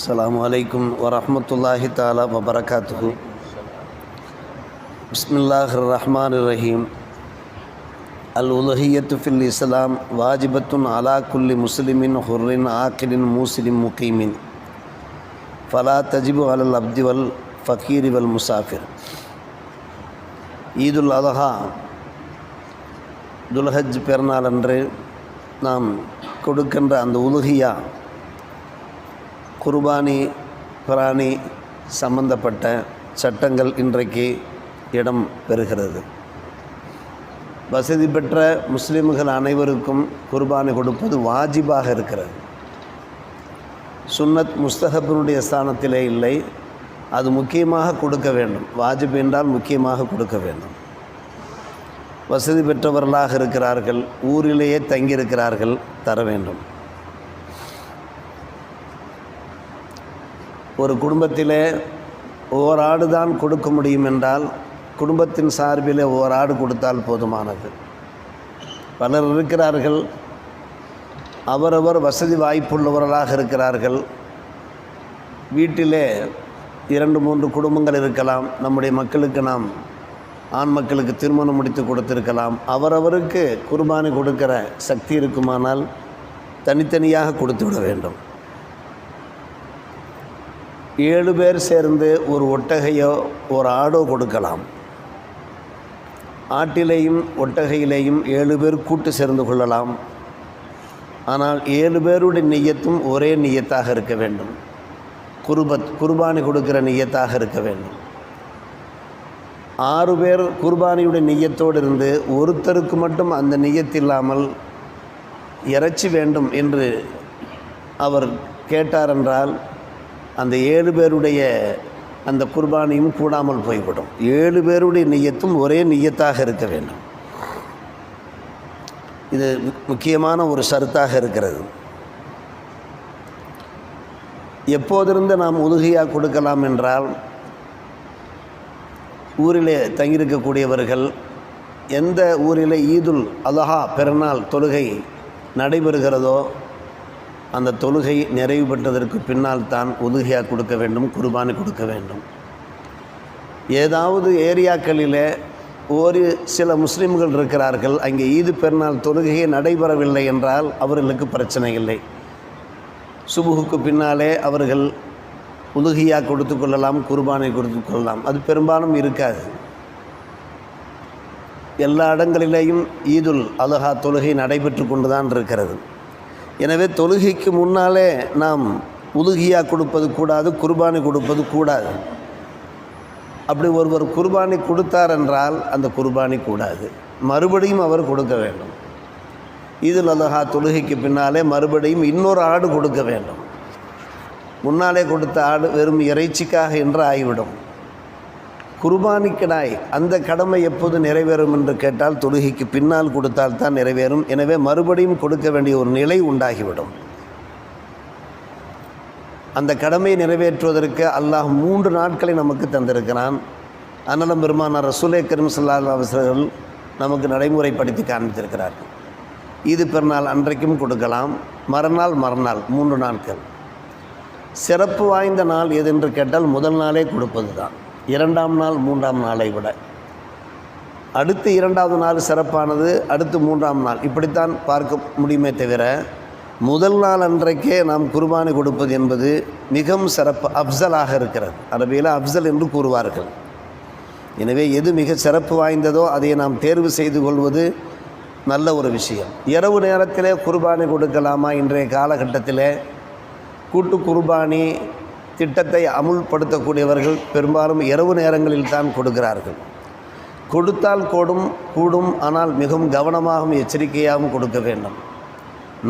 السلام عليكم ورحمة الله تعالى وبركاته بسم الله الرحمن الرحيم الألوهية في الإسلام واجبة على كل مسلم حر عاقل مسلم مقيم فلا تجب على العبد والفقير والمسافر ஈதுல் அதஹா துல்ஹஜ் பெருநாள் அன்று நாம் கொடுக்கின்ற அந்த உலுகியா குர்பானி பிராணி சம்பந்தப்பட்ட சட்டங்கள் இன்றைக்கு இடம் பெறுகிறது. வசதி பெற்ற முஸ்லீம்கள் அனைவருக்கும் குர்பானி கொடுப்பது வாஜிபாக இருக்கிறது. சுன்னத் முஸ்தகப்பினுடைய ஸ்தானத்திலே இல்லை. அது முக்கியமாக கொடுக்க வேண்டும். வாஜிப் என்றால் முக்கியமாக கொடுக்க வேண்டும். வசதி பெற்றவர்களாக இருக்கிறார்கள். ஊரிலேயே தங்கியிருக்கிறார்கள். தர வேண்டும். ஒரு குடும்பத்திலே ஒவ்வொரு ஆடு தான் கொடுக்க முடியும் என்றால் குடும்பத்தின் சார்பிலே ஒவ்வொரு ஆடு கொடுத்தால் போதுமானது. பலர் இருக்கிறார்கள் அவரவர் வசதி வாய்ப்புள்ளவர்களாக இருக்கிறார்கள். வீட்டிலே இரண்டு மூன்று குடும்பங்கள் இருக்கலாம். நம்முடைய மக்களுக்கு நாம் ஆண் மக்களுக்கு திருமணம் முடித்து கொடுத்திருக்கலாம். அவரவருக்கு குர்பானி கொடுக்கிற சக்தி இருக்குமானால் தனித்தனியாக கொடுத்து விட வேண்டும். ஏழு பேர் சேர்ந்து ஒரு ஒட்டகையோ ஒரு ஆடோ கொடுக்கலாம். ஆட்டிலேயும் ஒட்டகையிலேயும் ஏழு பேர் கூட்டு சேர்ந்து கொள்ளலாம். ஆனால் ஏழு பேருடைய நெய்யத்தும் ஒரே நெய்யத்தாக இருக்க வேண்டும். குருபத் குர்பானி கொடுக்கிற நெய்யத்தாக இருக்க வேண்டும். ஆறு பேர் குர்பானியுடைய நெய்யத்தோடு இருந்து ஒருத்தருக்கு மட்டும் அந்த நெய்யத்தில்லாமல் இறைச்சி வேண்டும் என்று அவர் கேட்டார் என்றால் அந்த ஏழு பேருடைய அந்த குர்பானியும் கூடாமல் போய்விடும். ஏழு பேருடைய நெய்யத்தும் ஒரே நெய்யத்தாக இருக்க வேண்டும். இது முக்கியமான ஒரு சருத்தாக இருக்கிறது. எப்போதிருந்து நாம் உதுகையாக கொடுக்கலாம் என்றால் ஊரிலே தங்கியிருக்கக்கூடியவர்கள் எந்த ஊரில் ஈதுல் அலஹா பெருநாள் தொழுகை நடைபெறுகிறதோ அந்த தொழுகை நிறைவு பெற்றதற்கு பின்னால் தான் உதுகையாக கொடுக்க வேண்டும் குர்பானி கொடுக்க வேண்டும். ஏதாவது ஏரியாக்களில் ஒரு சில முஸ்லீம்கள் இருக்கிறார்கள் அங்கே ஈது பெருநாள் தொழுகையே நடைபெறவில்லை என்றால் அவர்களுக்கு பிரச்சனை இல்லை. சுபுகுக்கு பின்னாலே அவர்கள் உதுகையாக கொடுத்து கொள்ளலாம் குர்பானை கொடுத்து கொள்ளலாம். அது பெரும்பாலும் இருக்காது. எல்லா இடங்களிலேயும் ஈதுல் அலஹா தொழுகை நடைபெற்று கொண்டு தான் இருக்கிறது. எனவே தொழுகைக்கு முன்னாலே நாம் உதுகியாக கொடுப்பது கூடாது குர்பானி கொடுப்பது கூடாது. அப்படி ஒருவர் குர்பானி கொடுத்தார் என்றால் அந்த குர்பானி கூடாது. மறுபடியும் அவர் கொடுக்க வேண்டும். இது அலஹா தொழுகைக்கு பின்னாலே மறுபடியும் இன்னொரு ஆடு கொடுக்க வேண்டும். முன்னாலே கொடுத்த ஆடு வெறும் இறைச்சிக்காக என்று ஆகிவிடும். குர்பானி கிடாய் அந்த கடமை எப்போது நிறைவேறும் என்று கேட்டால் தொழுகைக்கு பின்னால் கொடுத்தால் தான் நிறைவேறும். எனவே மறுபடியும் கொடுக்க வேண்டிய ஒரு நிலை உண்டாகிவிடும். அந்த கடமையை நிறைவேற்றுவதற்கு அல்லாஹ் மூன்று நாட்களை நமக்கு தந்திருக்கிறான். அன்னலம் பெருமானார் ரசூலே கரும் சல்லா அவசர்கள் நமக்கு நடைமுறைப்படுத்தி காண்பித்திருக்கிறார்கள் இது பிறநாள் அன்றைக்கும் கொடுக்கலாம். மறுநாள் மறுநாள் மூன்று நாட்கள். சிறப்பு வாய்ந்த நாள் எதென்று கேட்டால் முதல் நாளே கொடுப்பது தான் இரண்டாம் நாள் மூன்றாம் நாளை விட. அடுத்து இரண்டாவது நாள் சிறப்பானது அடுத்து மூன்றாம் நாள். இப்படித்தான் பார்க்க முடியுமே தவிர முதல் நாள் அன்றைக்கே நாம் குர்பானி கொடுப்பது என்பது மிகவும் சிறப்பு அப்சலாக இருக்கிறது. அரபியில் அப்சல் என்று கூறுவார்கள். எனவே எது மிக சிறப்பு வாய்ந்ததோ அதை நாம் தேர்வு செய்து கொள்வது நல்ல ஒரு விஷயம். இரவு நேரத்திலே குர்பானி கொடுக்கலாமா? இன்றைய காலகட்டத்தில் கூட்டு குர்பானி திட்டத்தை அமுல்படுத்தக்கூடியவர்கள் பெரும்பாலும் இரவு நேரங்களில் தான் கொடுக்கிறார்கள். கொடுத்தால் கூடும் கூடும் ஆனால் மிகவும் கவனமாகவும் எச்சரிக்கையாகவும் கொடுக்க வேண்டும்.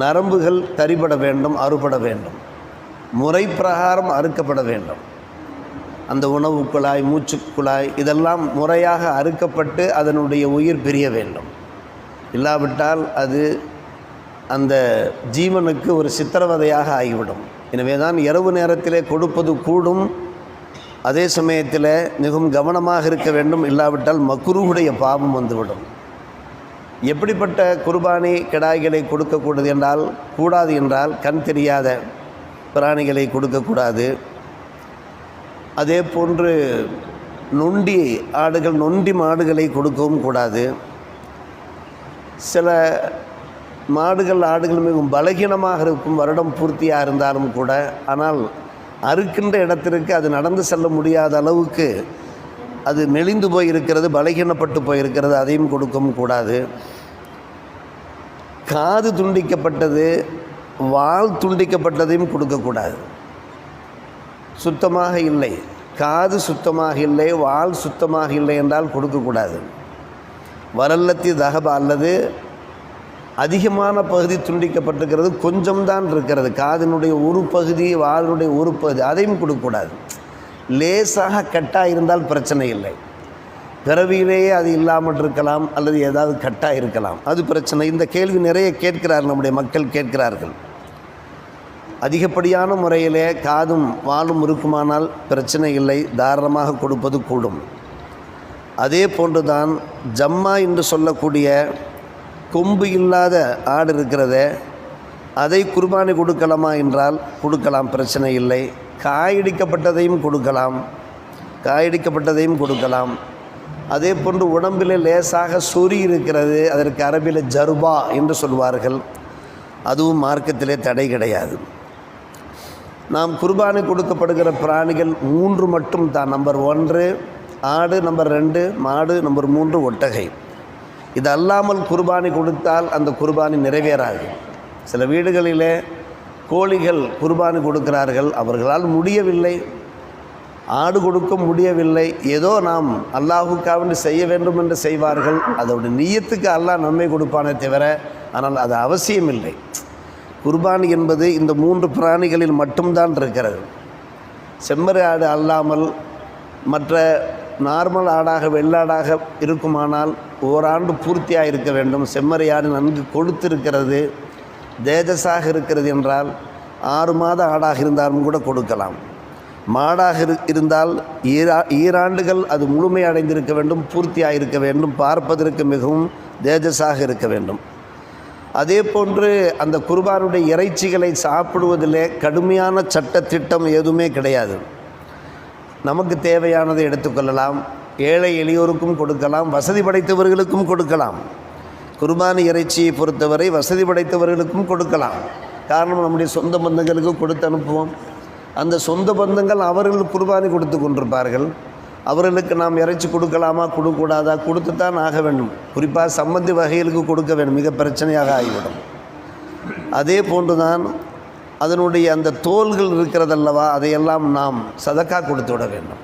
நரம்புகள் தரிபட வேண்டும் அறுபட வேண்டும். முறை பிரகாரம் அறுக்கப்பட வேண்டும். அந்த உணவு குழாய் மூச்சு குழாய் இதெல்லாம் முறையாக அறுக்கப்பட்டு அதனுடைய உயிர் பிரிய வேண்டும். இல்லாவிட்டால் அது அந்த ஜீவனுக்கு ஒரு சித்திரவதையாக ஆகிவிடும். எனவே தான் இரவு நேரத்திலே கொடுப்பது கூடும். அதே சமயத்தில் மிகவும் கவனமாக இருக்க வேண்டும். இல்லாவிட்டால் மக்குருவுடைய பாவம் வந்துவிடும். எப்படிப்பட்ட குர்பானி கிடாய்களை கொடுக்கக்கூடாது என்றால் கூடாது என்றால் கண் தெரியாத பிராணிகளை கொடுக்கக்கூடாது. அதே போன்று நொண்டி ஆடுகள் நொண்டி மாடுகளை கொடுக்கவும் கூடாது. சில மாடுகள் ஆடுகள் மிகவும் பலகீனமாக இருக்கும் வருடம் பூர்த்தியாக இருந்தாலும் கூட. ஆனால் அறுக்கின்ற இடத்திற்கு அது நடந்து செல்ல முடியாத அளவுக்கு அது மெலிந்து போயிருக்கிறது பலகீனப்பட்டு போயிருக்கிறது அதையும் கொடுக்கவும் கூடாது. காது துண்டிக்கப்பட்டது வால் துண்டிக்கப்பட்டதையும் கொடுக்கக்கூடாது சுத்தமாக இல்லை. காது சுத்தமாக இல்லை வால் சுத்தமாக இல்லை என்றால் கொடுக்கக்கூடாது வரல்லத்தி தகப அல்லது அதிகமான பகுதி துண்டிக்கப்பட்டிருக்கிறது கொஞ்சம் தான் இருக்கிறது. காதினுடைய ஒரு பகுதி வாலினுடைய ஒரு பகுதி அதையும் கொடுக்கக்கூடாது. லேசாக கட்டாக இருந்தால் பிரச்சனை இல்லை. பிறவியிலேயே அது இல்லாமல் இருக்கலாம் அல்லது ஏதாவது கட்டாக இருக்கலாம். அது பிரச்சனை. இந்த கேள்வி நிறைய கேட்கிறார் நம்முடைய மக்கள் கேட்கிறார்கள். அதிகப்படியான முறையிலே காதும் வாலும் இருக்குமானால் பிரச்சனை இல்லை. தாராளமாக கொடுப்பது கூடும். அதே போன்றுதான் ஜம்மா என்று சொல்லக்கூடிய கொம்பு இல்லாத ஆடு இருக்கிறதே அதை குர்பானி கொடுக்கலாமா என்றால் கொடுக்கலாம் பிரச்சனை இல்லை. காயடிக்கப்பட்டதையும் கொடுக்கலாம். காயடிக்கப்பட்டதையும் கொடுக்கலாம். அதே போன்று உடம்பில் லேசாக சொறி இருக்கிறது அதற்கு அரபியில் ஜர்பா என்று சொல்வார்கள். அதுவும் மார்க்கத்திலே தடை கிடையாது. நாம் குர்பானி கொடுக்கப்படுகிற பிராணிகள் மூன்று மட்டும் தான் நம்பர் ஒன்று ஆடு நம்பர் ரெண்டு மாடு நம்பர் மூன்று ஒட்டகை. இது அல்லாமல் குர்பானி கொடுத்தால் அந்த குர்பானி நிறைவேறாது. சில வீடுகளிலே கோழிகள் குர்பானி கொடுக்கிறார்கள் அவர்களால் முடியவில்லை. ஆடு கொடுக்க முடியவில்லை. ஏதோ நாம் அல்லாஹுக்காக செய்ய வேண்டும் என்று செய்வார்கள். அதோடய நீயத்துக்கு அல்லாஹ் நன்மை கொடுப்பானே தவிர ஆனால் அது அவசியமில்லை. குர்பானி என்பது இந்த மூன்று பிராணிகளில் மட்டும்தான் இருக்கிறது. செம்மறி ஆடு அல்லாமல் மற்ற நார்மல் ஆடாக வெள்ளாடாக இருக்குமானால் ஓராண்டு பூர்த்தியாக இருக்க வேண்டும் செம்மறியாடு நன்கு கொழுத்திருக்கிறது தேஜஸாக இருக்கிறது என்றால் ஆறு மாத ஆடாக இருந்தாலும் கூட கொடுக்கலாம். மாடாக இரு இருந்தால் ஈரா ஈராண்டுகள் அது முழுமை அடைந்திருக்க வேண்டும் பூர்த்தியாக இருக்க வேண்டும் பார்ப்பதற்கு மிகவும் தேஜஸாக இருக்க வேண்டும். அதே போன்று அந்த குர்பானுடைய இறைச்சிகளை சாப்பிடுவதிலே கடுமையான சட்டத்திட்டம் எதுவுமே கிடையாது. நமக்கு தேவையானதை எடுத்துக்கொள்ளலாம். ஏழை எளியோருக்கும் கொடுக்கலாம். வசதி படைத்தவர்களுக்கும் கொடுக்கலாம். குர்பானி இறைச்சியை பொறுத்தவரை வசதி படைத்தவர்களுக்கும் கொடுக்கலாம். காரணம் நம்முடைய சொந்த பந்தங்களுக்கு கொடுத்து அனுப்புவோம். அந்த சொந்த பந்தங்கள் அவர்கள் குர்பானி கொடுத்து கொண்டிருப்பார்கள். அவர்களுக்கு நாம் இறைச்சி கொடுக்கலாமா கொடுக்கக்கூடாதா? கொடுத்து தான் ஆக வேண்டும். குறிப்பாக சம்பந்தி வகைகளுக்கு கொடுக்க வேண்டும். மிக பிரச்சனையாக ஆகிவிடும். அதே போன்று தான் அதனுடைய அந்த தோல்கள் இருக்கிறதல்லவா? அதையெல்லாம் நாம் சதக்கா கொடுத்து விட வேண்டும்.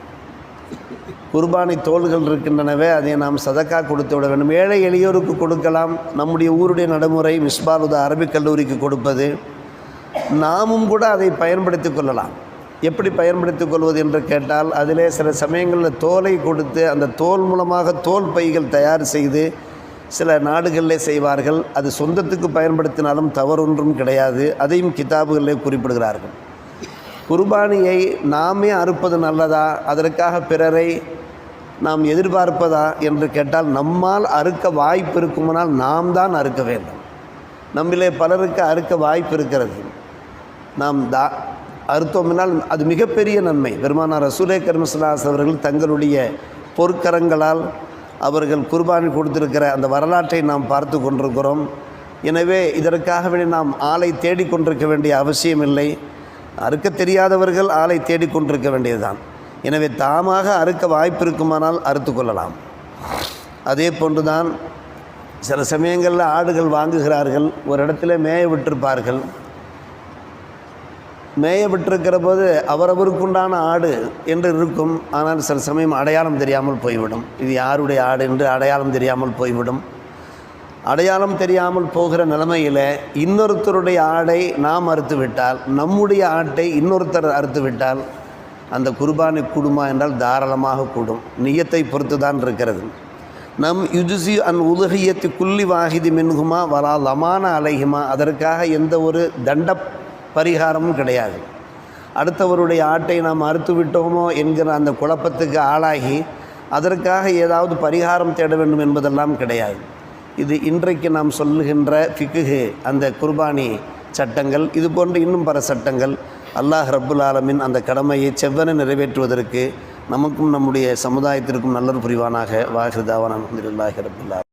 குர்பானி தோள்கள் இருக்கின்றனவே அதை நாம் சதக்கா கொடுத்து விட வேண்டும். ஏழை எளியோருக்கு கொடுக்கலாம். நம்முடைய ஊருடைய நடைமுறை மிஸ்பாலுதா அரபிக் கல்லூரிக்கு கொடுப்பது. நாமும் கூட அதை பயன்படுத்தி கொள்ளலாம். எப்படி பயன்படுத்திக் கொள்வது என்று கேட்டால் அதிலே சில சமயங்களில் தோலை கொடுத்து அந்த தோல் மூலமாக தோல் பைகள் தயார் செய்து சில நாடுகளிலே செய்வார்கள். அது சொந்தத்துக்கு பயன்படுத்தினாலும் தவறொன்றும் கிடையாது. அதையும் கிதாபுகளிலே குறிப்பிடுகிறார்கள். குர்பானியை நாமே அறுப்பது நல்லதா? அதற்காக பிறரை நாம் எதிர்பார்ப்பதா என்று கேட்டால் நம்மால் அறுக்க வாய்ப்பு இருக்குமானால் நாம் தான் அறுக்க வேண்டும். நம்மிலே பலருக்கு அறுக்க வாய்ப்பு இருக்கிறது. நாம் தா அறுத்தோம்னால் அது மிகப்பெரிய நன்மை. பெருமானார் ரசூலே கர்மசலாஸ் அவர்கள் தங்களுடைய பொற்கரங்களால் அவர்கள் குர்பானி கொடுத்திருக்கிற அந்த வரலாற்றை நாம் பார்த்து கொண்டிருக்கிறோம். எனவே இதற்காக வேண்டி நாம் ஆளை தேடிக்கொண்டிருக்க வேண்டிய அவசியம் இல்லை. அறுக்க தெரியாதவர்கள் ஆளை தேடிக்கொண்டிருக்க வேண்டியதுதான். எனவே தாமாக அறுக்க வாய்ப்பு இருக்குமானால் அறுத்து கொள்ளலாம். அதே போன்று தான் சில சமயங்களில் ஆடுகள் வாங்குகிறார்கள். ஒரு இடத்துல மேய விட்டிருப்பார்கள். மேய விட்டிருக்கிற போது அவரவருக்குண்டான ஆடு என்று இருக்கும். ஆனால் சில சமயம் அடையாளம் தெரியாமல் போய்விடும். இது யாருடைய ஆடு என்று அடையாளம் தெரியாமல் போய்விடும். அடையாளம் தெரியாமல் போகிற நிலைமையில் இன்னொருத்தருடைய ஆடை நாம் அறுத்துவிட்டால் நம்முடைய ஆட்டை இன்னொருத்தர் அறுத்துவிட்டால் அந்த குர்பானி கூடுமா என்றால் தாராளமாக கூடும். நியத்தை பொறுத்து தான் இருக்கிறது. நம் யுஜுசி அன் உலகியத்து குள்ளி வாகிதி மின்குமா வலா லமான அலைகுமா அதற்காக எந்த ஒரு தண்ட பரிகாரமும் கிடையாது. அடுத்தவருடைய ஆட்டை நாம் அறுத்து விட்டோமோ என்கிற அந்த குழப்பத்துக்கு ஆளாகி அதற்காக ஏதாவது பரிகாரம் தேட வேண்டும் என்பதெல்லாம் கிடையாது. இது இன்றைக்கு நாம் சொல்லுகின்ற ஃபிக்குகு அந்த குர்பானி சட்டங்கள் இது போன்ற இன்னும் பல சட்டங்கள் அல்லாஹ் ரப்புல் ஆலமின் அந்த கடமையை செவ்வன நிறைவேற்றுவதற்கு நமக்கும் நம்முடைய சமுதாயத்திற்கும் நல்லொரு புரிவானாக. வாஹிருதாவான் அலமதுல்லாஹி ரபுல்லா